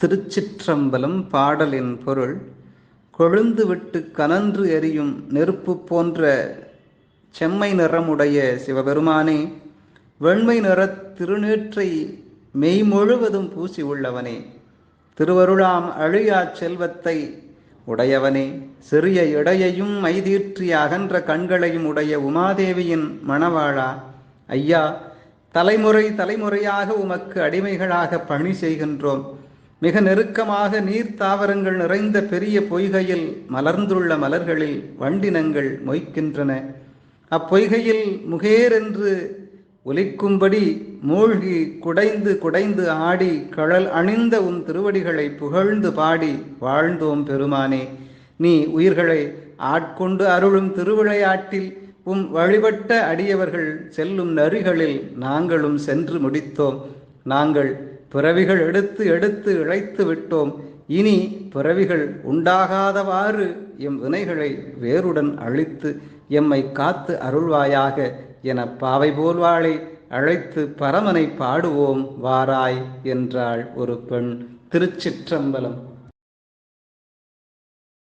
திருச்சிற்றம்பலம் பாடலின் பொருள் கொழுந்து விட்டு கனன்று எரியும் நெருப்பு போன்ற செம்மை நிறமுடைய சிவபெருமானே வெண்மை நிறத் திருநீற்றை மெய் முழுவதும் பூசி உள்ளவனே திருவருளாம் அழியாச் செல்வத்தை உடையவனே சிறிய இடையையும் மைதீற்றி அகன்ற கண்களையும் உடைய உமாதேவியின் மணவாளா ஐயா தலைமுறை தலைமுறையாக உமக்கு அடிமைகளாக பணி செய்கின்றோம். மிக நெருக்கமாக நீர் தாவரங்கள் நிறைந்த பெரிய பொய்கையில் மலர்ந்துள்ள மலர்களில் வண்டினங்கள் மொய்க்கின்றன. அப்பொய்கையில் முகேரென்று ஒலிக்கும்படி மூழ்கி குடைந்து குடைந்து ஆடி கழல் அணிந்த உன் திருவடிகளை புகழ்ந்து பாடி வாழ்ந்தோம் பெருமானே. நீ உயிர்களை ஆட்கொண்டு அருளும் திருவிளையாட்டில் உம் வழிபட்ட அடியவர்கள் செல்லும் நரிகளில் நாங்களும் சென்று முடித்தோம். நாங்கள் பிறவிகள் எடுத்து எடுத்து இழைத்து விட்டோம். இனி பிறவிகள் உண்டாகாதவாறு எம் வினைகளை வேருடன் அழித்து எம்மை காத்து அருள்வாயாக என பாவை போல்வாளை அழைத்து பரமனை பாடுவோம் வாராய் என்றாள் ஒரு பெண். திருச்சிற்றம்பலம்